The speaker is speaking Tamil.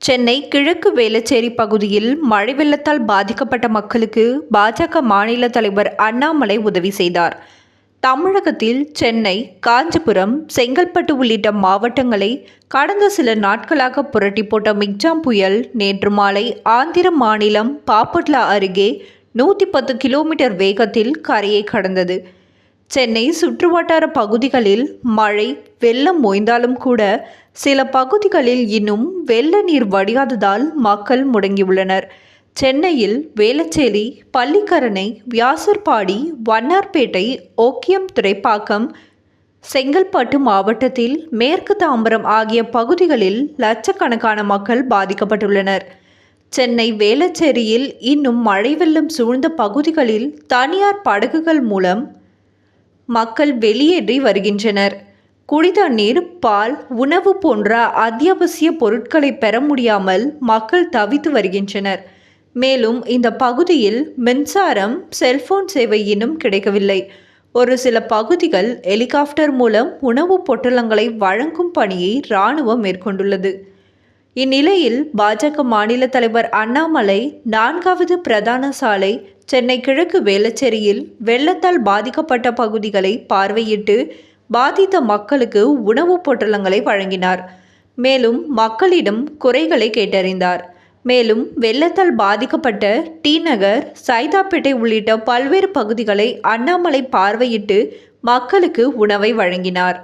சென்னை கிழக்கு வேளச்சேரி பகுதியில் மழை வெள்ளத்தால் பாதிக்கப்பட்ட மக்களுக்கு பாஜக மாநில தலைவர் அண்ணாமலை உதவி செய்தார். தமிழகத்தில் சென்னை காஞ்சிபுரம் செங்கல்பட்டு உள்ளிட்ட மாவட்டங்களை கடந்த சில நாட்களாக புரட்டி போட்ட மிக்ஜாம் புயல் நேற்று மாலை ஆந்திர மாநிலம் பாப்பட்லா அருகே நூற்றி பத்து கிலோமீட்டர் வேகத்தில் கரையை கடந்தது. சென்னை சுற்றுவட்டார பகுதிகளில் மழை வெள்ளம் ஓய்ந்தாலும் கூட சில பகுதிகளில் இன்னும் வெள்ள நீர் வடியாததால் மக்கள் முடங்கியுள்ளனர். சென்னையில் வேளச்சேரி பள்ளிக்கரணை வியாசர்பாடி வண்ணார்பேட்டை ஓக்கியம் துறைப்பாக்கம் செங்கல்பட்டு மாவட்டத்தில் மேற்கு தாம்பரம் ஆகிய பகுதிகளில் லட்சக்கணக்கான மக்கள் பாதிக்கப்பட்டுள்ளனர். சென்னை வேளச்சேரியில் இன்னும் மழை வெள்ளம் சூழ்ந்த பகுதிகளில் தனியார் படகுகள் மூலம் மக்கள் வெளியேறி வருகின்றனர். குடிதண்ணீர் பால் உணவு போன்ற அத்தியாவசிய பொருட்களை பெற முடியாமல் மக்கள் தவித்து வருகின்றனர். மேலும் இந்த பகுதியில் மின்சாரம் செல்போன் சேவை இன்னும் கிடைக்கவில்லை. ஒரு சில பகுதிகள் ஹெலிகாப்டர் மூலம் உணவுப் பொட்டலங்களை வழங்கும் பணியை இராணுவம் மேற்கொண்டுள்ளது. இந்நிலையில் பாஜக மாநில தலைவர் அண்ணாமலை நான்காவது பிரதான சாலை சென்னை கிழக்கு வேளச்சேரியில் வெள்ளத்தால் பாதிக்கப்பட்ட பகுதிகளை பார்வையிட்டு பாதித்த மக்களுக்கு உணவுப் பொட்டலங்களை வழங்கினார். மேலும் மக்களிடம் குறைகளை கேட்டறிந்தார். மேலும் வெள்ளத்தால் பாதிக்கப்பட்ட டி நகர் சைதாப்பேட்டை உள்ளிட்ட பல்வேறு பகுதிகளை அண்ணாமலை பார்வையிட்டு மக்களுக்கு உணவை வழங்கினார்.